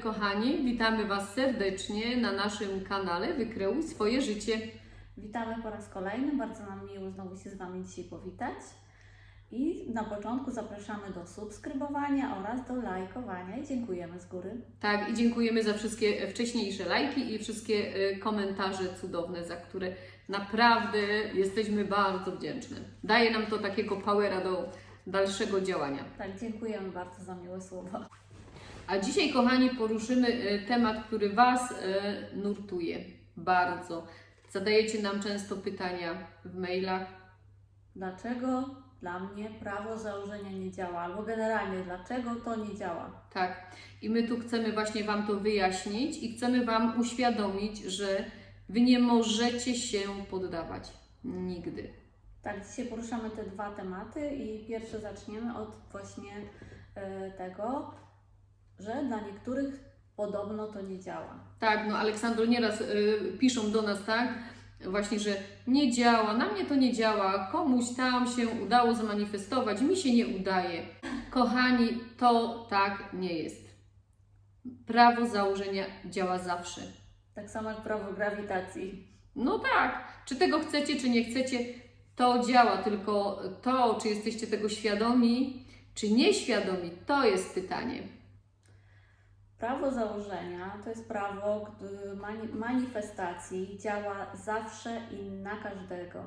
kochani, witamy Was serdecznie na naszym kanale Wykreuj swoje życie. Witamy po raz kolejny. Bardzo nam miło znowu się z Wami dzisiaj powitać. I na początku zapraszamy do subskrybowania oraz do lajkowania i dziękujemy z góry. Tak, i dziękujemy za wszystkie wcześniejsze lajki i wszystkie e, komentarze cudowne, za które naprawdę jesteśmy bardzo wdzięczne. Daje nam to takiego powera do dalszego działania. Tak, dziękujemy bardzo za miłe słowa. A dzisiaj, kochani, poruszymy e, temat, który Was e, nurtuje bardzo. Zadajecie nam często pytania w mailach. Dlaczego dla mnie prawo założenia nie działa? Albo generalnie, dlaczego to nie działa? Tak. I my tu chcemy właśnie Wam to wyjaśnić i chcemy Wam uświadomić, że Wy nie możecie się poddawać. Nigdy. Tak, dzisiaj poruszamy te dwa tematy i pierwszy zaczniemy od właśnie e, tego, że dla niektórych podobno to nie działa. Tak, no Aleksandro, nieraz y, piszą do nas, tak? Właśnie, że nie działa, na mnie to nie działa, komuś tam się udało zamanifestować, mi się nie udaje. Kochani, to tak nie jest. Prawo założenia działa zawsze. Tak samo jak prawo grawitacji. No tak, czy tego chcecie, czy nie chcecie, to działa, tylko to, czy jesteście tego świadomi, czy nieświadomi, to jest pytanie. Prawo założenia to jest prawo manifestacji, działa zawsze i na każdego.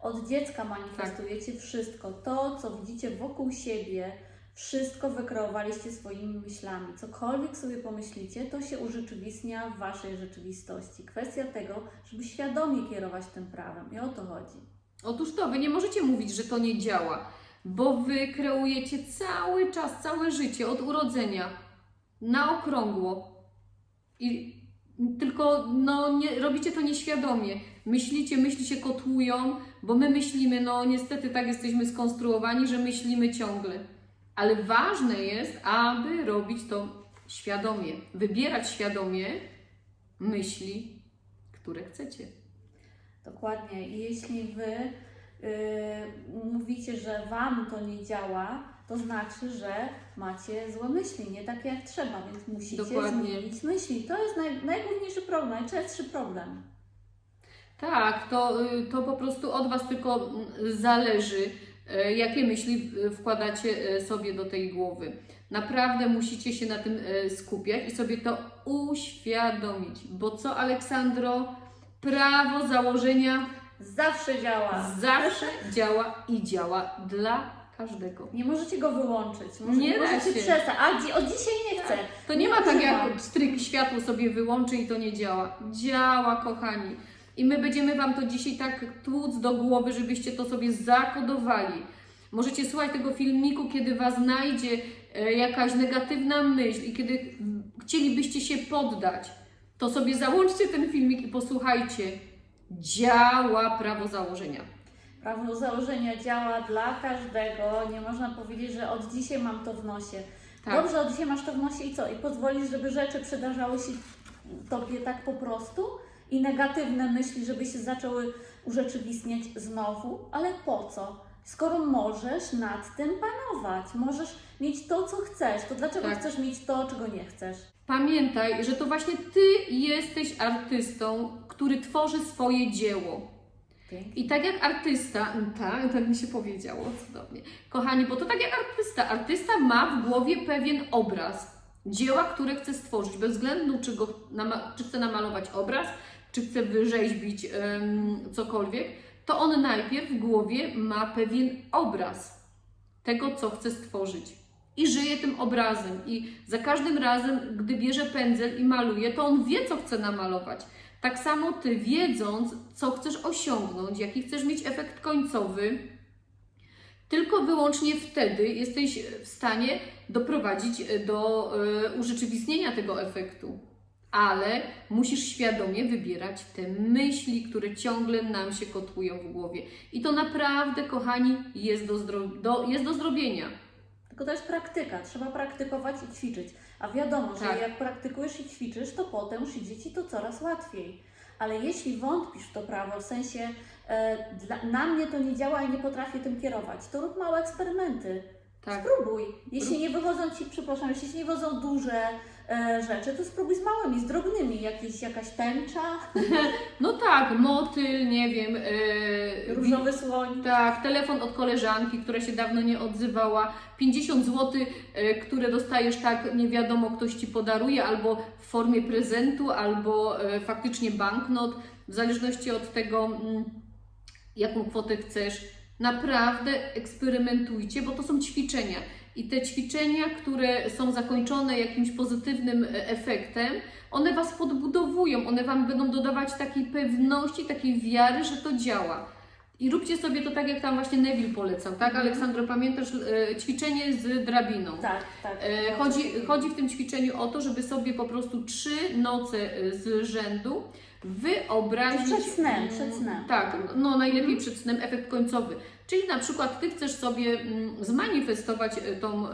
Od dziecka manifestujecie wszystko. To, co widzicie wokół siebie, wszystko wykreowaliście swoimi myślami. Cokolwiek sobie pomyślicie, to się urzeczywistnia w Waszej rzeczywistości. Kwestia tego, żeby świadomie kierować tym prawem. I o to chodzi. Otóż to, wy nie możecie mówić, że to nie działa, bo wy kreujecie cały czas, całe życie od urodzenia na okrągło. I tylko no, nie, robicie to nieświadomie. Myślicie, myśli się kotłują, bo my myślimy, no niestety tak jesteśmy skonstruowani, że myślimy ciągle. Ale ważne jest, aby robić to świadomie, wybierać świadomie myśli, które chcecie. Dokładnie. I jeśli Wy yy, mówicie, że Wam to nie działa, to znaczy, że macie złe myśli, nie takie jak trzeba, więc musicie Dokładnie. zmienić myśli. To jest naj, najgłówniejszy problem, najczęstszy problem. Tak, to, y, to po prostu od Was tylko mm, zależy, y, jakie myśli wkładacie y, sobie do tej głowy. Naprawdę musicie się na tym skupiać i sobie to uświadomić. Bo co, Aleksandro? Prawo założenia Zawsze działa. zawsze działa i działa dla każdego. Nie możecie go wyłączyć. Może, Nie możecie się. przestać. A dzi- od dzisiaj nie chcę. To nie ma tak używam. jak stryk światło sobie wyłączy i to nie działa. Działa, kochani. I my będziemy Wam to dzisiaj tak tłuc do głowy, żebyście to sobie zakodowali. Możecie słuchać tego filmiku, kiedy Was znajdzie e, jakaś negatywna myśl i kiedy chcielibyście się poddać, to sobie załączcie ten filmik i posłuchajcie. Działa prawo założenia. Prawo założenia działa dla każdego. Nie można powiedzieć, że od dzisiaj mam to w nosie. Tak. Dobrze, od dzisiaj masz to w nosie i co? I pozwolisz, żeby rzeczy przydarzały się Tobie tak po prostu? I negatywne myśli, żeby się zaczęły urzeczywistniać znowu? Ale po co? Skoro możesz nad tym panować, możesz mieć to, co chcesz, to dlaczego Tak. chcesz mieć to, czego nie chcesz? Pamiętaj, że to właśnie Ty jesteś artystą, który tworzy swoje dzieło. I tak jak artysta, mm, tak, tak mi się powiedziało cudownie. Kochani, bo to tak jak artysta. Artysta ma w głowie pewien obraz dzieła, które chce stworzyć, bez względu czy, go, czy chce namalować obraz, czy chce wyrzeźbić cokolwiek, to on najpierw w głowie ma pewien obraz tego, co chce stworzyć. I żyje tym obrazem. I za każdym razem, gdy bierze pędzel i maluje, to on wie, co chce namalować. Tak samo ty, wiedząc, co chcesz osiągnąć, jaki chcesz mieć efekt końcowy, tylko wyłącznie wtedy jesteś w stanie doprowadzić do e, urzeczywistnienia tego efektu. Ale musisz świadomie wybierać te myśli, które ciągle nam się kotłują w głowie. I to naprawdę, kochani, jest do, do, jest do zrobienia. Tylko to jest praktyka, trzeba praktykować i ćwiczyć. A wiadomo, że Tak. jak praktykujesz i ćwiczysz, to potem już idzie Ci to coraz łatwiej. Ale jeśli wątpisz w to prawo, w sensie e, dla, na mnie to nie działa i nie potrafię tym kierować, to rób małe eksperymenty. Tak. Spróbuj. Jeśli nie wychodzą Ci, przepraszam, jeśli nie wychodzą duże rzeczy, to spróbuj z małymi, z drobnymi. Jakieś, jakaś tęcza, No tak, motyl, nie wiem. Yy, różowy słoń. Tak, telefon od koleżanki, która się dawno nie odzywała, 50 zł, e, które dostajesz tak, nie wiadomo, ktoś ci podaruje, albo w formie prezentu, albo e, faktycznie banknot, w zależności od tego, mm, jaką kwotę chcesz. Naprawdę eksperymentujcie, bo to są ćwiczenia. I te ćwiczenia, które są zakończone jakimś pozytywnym e, efektem, one Was podbudowują, one Wam będą dodawać takiej pewności, takiej wiary, że to działa. I róbcie sobie to tak, jak tam właśnie Neville polecał, tak? Mhm. Aleksandro, pamiętasz e, ćwiczenie z drabiną? Tak, tak. E, Chodzi, chodzi w tym ćwiczeniu o to, żeby sobie po prostu trzy noce e, z rzędu wyobrazić. Przed snem, przed snem. Tak, no najlepiej przed snem efekt końcowy. Czyli na przykład Ty chcesz sobie mm, zmanifestować e, tą, e,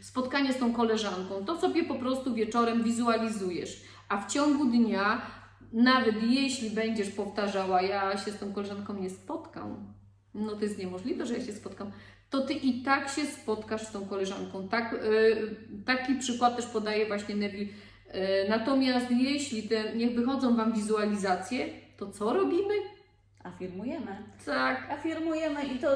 spotkanie z tą koleżanką, to sobie po prostu wieczorem wizualizujesz, a w ciągu dnia, nawet jeśli będziesz powtarzała, ja się z tą koleżanką nie spotkam, no to jest niemożliwe, że ja się spotkam, to Ty i tak się spotkasz z tą koleżanką. Tak, e, taki przykład też podaje właśnie Neville. Natomiast jeśli te, niech wychodzą Wam wizualizacje, to co robimy? Afirmujemy. Tak, Afirmujemy i to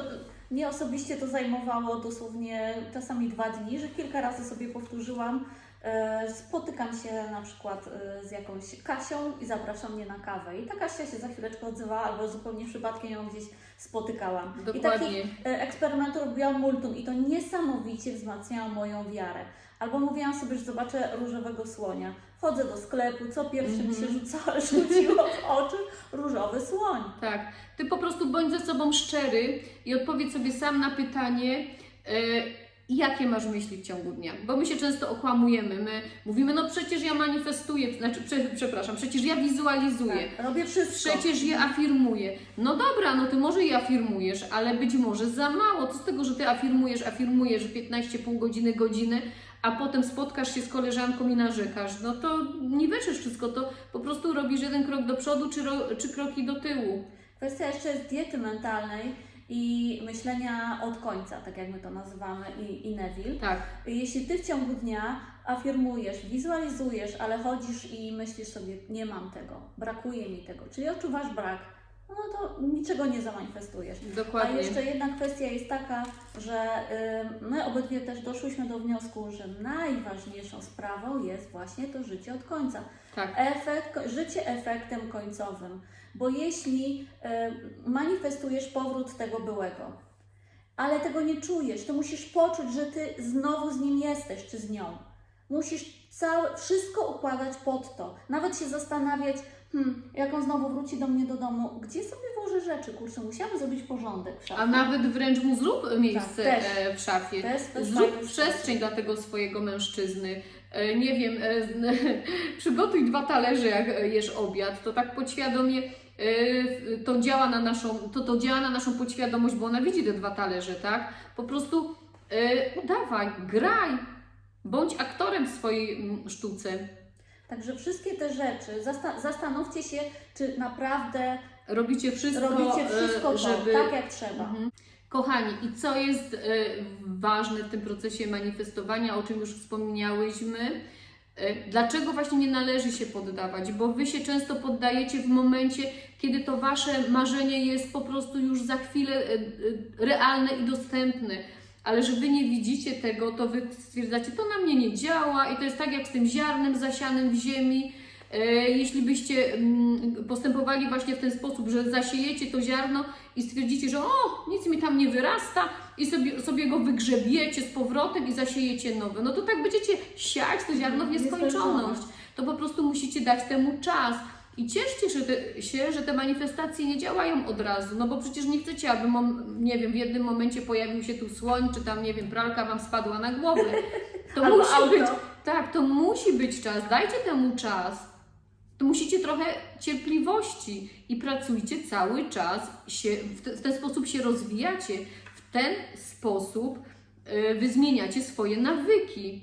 mnie osobiście to zajmowało dosłownie czasami dwa dni, że kilka razy sobie powtórzyłam. E, Spotykam się na przykład e, z jakąś Kasią i zapraszam mnie na kawę. I ta Kasia się za chwileczkę odzywała, albo zupełnie przypadkiem ją gdzieś spotykałam. I takich dokładnie. e, eksperymentów robiłam multum i to niesamowicie wzmacniało moją wiarę. Albo mówiłam sobie, że zobaczę różowego słonia. Wchodzę do sklepu, co pierwsze mi się Mhm. rzuca, rzuciło w oczy? Różowy słoń. Tak. Ty po prostu bądź ze sobą szczery i odpowiedz sobie sam na pytanie, e, jakie masz myśli w ciągu dnia. Bo my się często okłamujemy. My mówimy, no przecież ja manifestuję, znaczy, prze, przepraszam, przecież ja wizualizuję. Tak, robię wszystko. Przecież je afirmuję. No dobra, no ty może je afirmujesz, ale być może za mało. Co z tego, że ty afirmujesz, afirmujesz 15 pół godziny, godzinę, a potem spotkasz się z koleżanką i narzekasz. No to nie wyczysz wszystko, to po prostu robisz jeden krok do przodu, czy, ro, czy kroki do tyłu. Kwestia jeszcze jest diety mentalnej i myślenia od końca, tak jak my to nazywamy, i, i Neville. Tak. Jeśli Ty w ciągu dnia afirmujesz, wizualizujesz, ale chodzisz i myślisz sobie, nie mam tego, brakuje mi tego, czyli odczuwasz brak, no to niczego nie zamanifestujesz. A Dokładnie. jeszcze jedna kwestia jest taka, że y, my obydwie też doszłyśmy do wniosku, że najważniejszą sprawą jest właśnie to życie od końca. Tak. Efekt, życie efektem końcowym. Bo jeśli y, manifestujesz powrót tego byłego, ale tego nie czujesz, to musisz poczuć, że ty znowu z nim jesteś, czy z nią. Musisz całe, wszystko układać pod to. Nawet się zastanawiać, hmm, jak on znowu wróci do mnie do domu, gdzie sobie włożę rzeczy? Kurczę, musiałam zrobić porządek w szafie. A nawet wręcz mu zrób miejsce Tak, też. e, w szafie. To jest Zrób przestrzeń dla tego swojego mężczyzny. E, Nie wiem, e, przygotuj dwa talerze, jak jesz obiad. To tak podświadomie e, to działa na naszą, to, to działa na naszą podświadomość, bo ona widzi te dwa talerze, tak? Po prostu e, udawaj, graj, bądź aktorem w swojej sztuce. Także wszystkie te rzeczy, zasta- zastanówcie się, czy naprawdę Robicie wszystko, robicie e, wszystko to, żeby tak jak trzeba. Mhm. Kochani, i co jest e, ważne w tym procesie manifestowania, o czym już wspomniałyśmy? E, dlaczego właśnie nie należy się poddawać? Bo Wy się często poddajecie w momencie, kiedy to Wasze marzenie jest po prostu już za chwilę realne i dostępne. Ale że Wy nie widzicie tego, to Wy stwierdzacie, to na mnie nie działa i to jest tak jak z tym ziarnem zasianym w ziemi. E, Jeśli byście mm, postępowali właśnie w ten sposób, że zasiejecie to ziarno i stwierdzicie, że o, nic mi tam nie wyrasta i sobie, sobie go wygrzebiecie z powrotem i zasiejecie nowe, no to tak będziecie siać to ziarno w nieskończoność. To po prostu musicie dać temu czas. I cieszcie się, te, się, że te manifestacje nie działają od razu, no bo przecież nie chcecie, aby, nie wiem, w jednym momencie pojawił się tu słoń, czy tam, nie wiem, pralka Wam spadła na głowę. To musi auto. być, tak, to musi być czas, dajcie temu czas. To musicie trochę cierpliwości i pracujcie cały czas, się, w, te, w ten sposób się rozwijacie, w ten sposób y, wy zmieniacie swoje nawyki.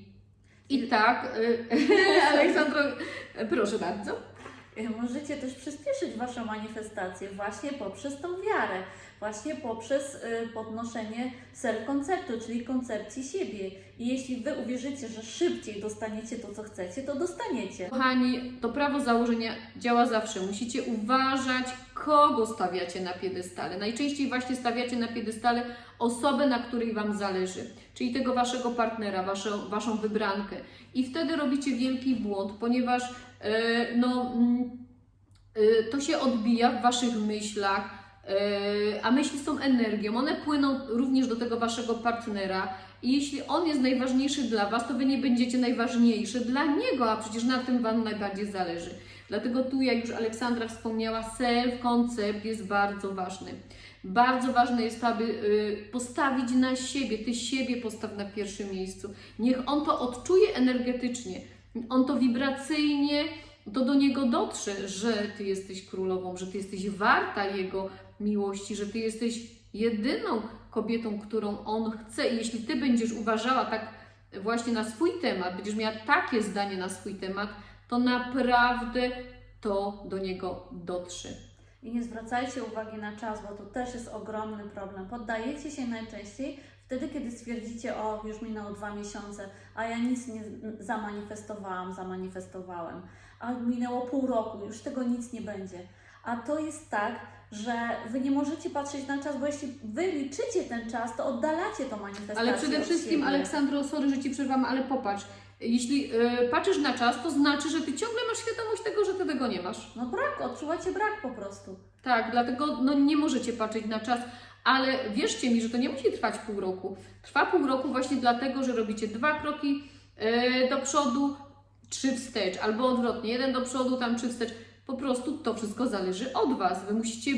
I tak, y, Aleksandro, proszę bardzo. Y, Możecie też przyspieszyć Waszą manifestację właśnie poprzez tą wiarę, właśnie poprzez y, podnoszenie self-konceptu, czyli koncepcji siebie. I jeśli Wy uwierzycie, że szybciej dostaniecie to, co chcecie, to dostaniecie. Kochani, to prawo założenia działa zawsze. Musicie uważać, kogo stawiacie na piedestale. Najczęściej właśnie stawiacie na piedestale osobę, na której Wam zależy, czyli tego Waszego partnera, waszą, waszą wybrankę. I wtedy robicie wielki błąd, ponieważ e, no, mm, e, to się odbija w Waszych myślach, e, a myśli są energią. One płyną również do tego Waszego partnera. I jeśli on jest najważniejszy dla Was, to Wy nie będziecie najważniejszy dla niego, a przecież na tym Wam najbardziej zależy. Dlatego tu, jak już Aleksandra wspomniała, self-koncept jest bardzo ważny. Bardzo ważne jest to, aby y, postawić na siebie, Ty siebie postaw na pierwszym miejscu. Niech on to odczuje energetycznie, on to wibracyjnie, to do niego dotrze, że Ty jesteś królową, że Ty jesteś warta jego miłości, że Ty jesteś jedyną kobietą, którą on chce. I jeśli Ty będziesz uważała tak właśnie na swój temat, będziesz miała takie zdanie na swój temat, to naprawdę to do niego dotrze. I nie zwracajcie uwagi na czas, bo to też jest ogromny problem. Poddajecie się najczęściej wtedy, kiedy stwierdzicie, o, już minęło dwa miesiące, a ja nic nie zamanifestowałam, zamanifestowałem, a minęło pół roku, już tego nic nie będzie. A to jest tak, że wy nie możecie patrzeć na czas, bo jeśli wy liczycie ten czas, to oddalacie tą manifestację. Ale przede wszystkim. Aleksandro, sorry, że Ci przerwam, ale popatrz. Jeśli y, patrzysz na czas, to znaczy, że Ty ciągle masz świadomość tego, że Ty tego nie masz. No brak, odczuwacie brak po prostu. Tak, dlatego no, nie możecie patrzeć na czas, ale wierzcie mi, że to nie musi trwać pół roku. Trwa pół roku właśnie dlatego, że robicie dwa kroki y, do przodu, trzy wstecz, albo odwrotnie, jeden do przodu, tam trzy wstecz. Po prostu to wszystko zależy od Was. Wy musicie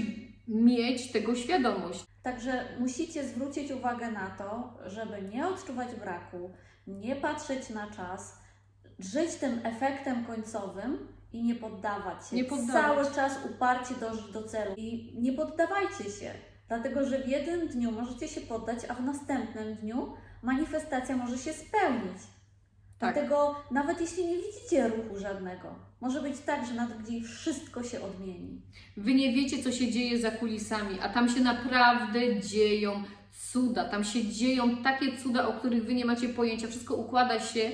mieć tego świadomość. Także musicie zwrócić uwagę na to, żeby nie odczuwać braku, nie patrzeć na czas, żyć tym efektem końcowym i nie poddawać się. Nie poddawać. Cały czas uparcie dążyć do celu i nie poddawajcie się. Dlatego, że w jednym dniu możecie się poddać, a w następnym dniu manifestacja może się spełnić. Tak. Dlatego nawet jeśli nie widzicie ruchu żadnego, może być tak, że nawet gdzieś wszystko się odmieni. Wy nie wiecie, co się dzieje za kulisami, a tam się naprawdę dzieją cuda. Tam się dzieją takie cuda, o których Wy nie macie pojęcia. Wszystko układa się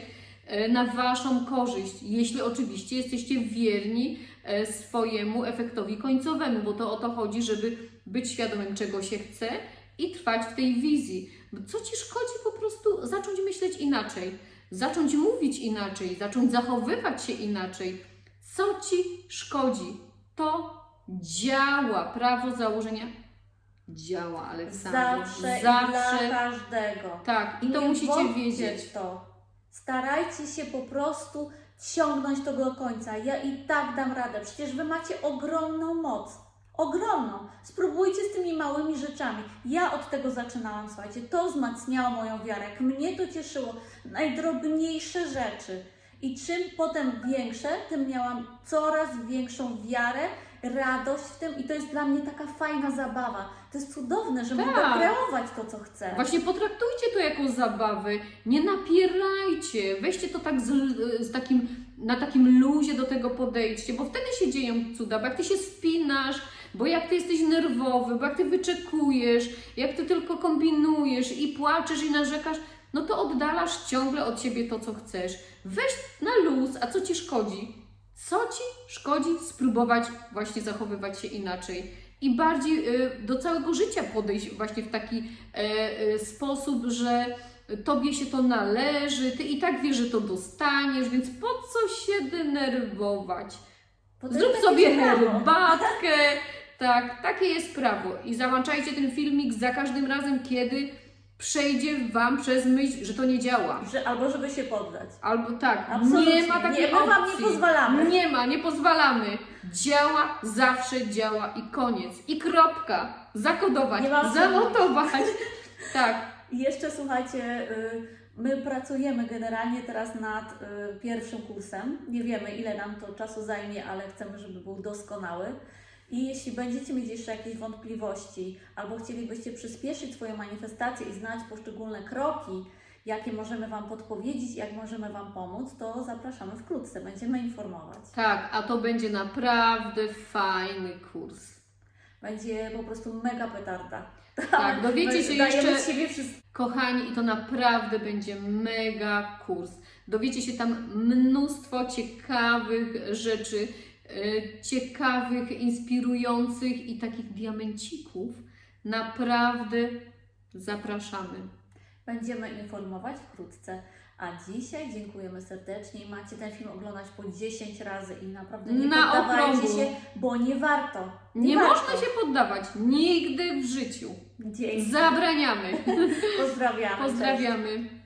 e, na Waszą korzyść, jeśli oczywiście jesteście wierni e, swojemu efektowi końcowemu, bo to o to chodzi, żeby być świadomym, czego się chce i trwać w tej wizji. Co Ci szkodzi po prostu zacząć myśleć inaczej, zacząć mówić inaczej, zacząć zachowywać się inaczej. Co Ci szkodzi? To działa. Prawo założenia działa, Aleksandro. Zawsze, i dla każdego. Tak, i to nie musicie wątpcie wiedzieć. w to. Starajcie się po prostu ciągnąć to do końca. Ja i tak dam radę. Przecież wy macie ogromną moc. Ogromną. Spróbujcie z tymi małymi rzeczami. Ja od tego zaczynałam, słuchajcie. To wzmacniało moją wiarę. Jak mnie to cieszyło. Najdrobniejsze rzeczy. I czym potem większe, tym miałam coraz większą wiarę, radość w tym i to jest dla mnie taka fajna zabawa. To jest cudowne, że mogę Tak. kreować to, co chcę. Właśnie potraktujcie to jako zabawę. Nie napierajcie. Weźcie to tak z, z takim, na takim luzie do tego podejdźcie, bo wtedy się dzieją cuda, bo jak ty się spinasz, bo jak ty jesteś nerwowy, bo jak ty wyczekujesz, jak ty tylko kombinujesz i płaczesz i narzekasz, no to oddalasz ciągle od siebie to, co chcesz. Weź na luz, a co ci szkodzi? Co ci szkodzi spróbować właśnie zachowywać się inaczej i bardziej y, do całego życia podejść właśnie w taki e, e, sposób, że tobie się to należy, ty i tak wiesz, że to dostaniesz, więc po co się denerwować? Zrób sobie herbatkę. Tak, takie jest prawo. I załączajcie ten filmik za każdym razem, kiedy przejdzie Wam przez myśl, że to nie działa. Że, albo żeby się poddać. Albo tak, Absolutnie. nie ma takiej Nie, my wam nie opcji. pozwalamy. Nie ma, nie pozwalamy. Działa, zawsze działa i koniec. I kropka. Zakodować, zanotować. tak. Jeszcze słuchajcie, y, my pracujemy generalnie teraz nad y, pierwszym kursem. Nie wiemy, ile nam to czasu zajmie, ale chcemy, żeby był doskonały. I jeśli będziecie mieć jeszcze jakieś wątpliwości, albo chcielibyście przyspieszyć swoją manifestację i znać poszczególne kroki, jakie możemy Wam podpowiedzieć, jak możemy Wam pomóc, to zapraszamy wkrótce, będziemy informować. Tak, a to będzie naprawdę fajny kurs. Będzie po prostu mega petarda. Tak, dowiecie się jeszcze- z siebie wszystko. Kochani, i to naprawdę będzie mega kurs. Dowiecie się tam mnóstwo ciekawych rzeczy, e, ciekawych, inspirujących i takich diamencików. Naprawdę zapraszamy. Będziemy informować wkrótce. A dzisiaj dziękujemy serdecznie. Macie ten film oglądać po 10 razy i naprawdę nie Na poddawajcie okrągło. się, bo nie warto. Nie warto. można się poddawać nigdy w życiu. Dzięki. Zabraniamy. Pozdrawiamy. Cześć. Pozdrawiamy.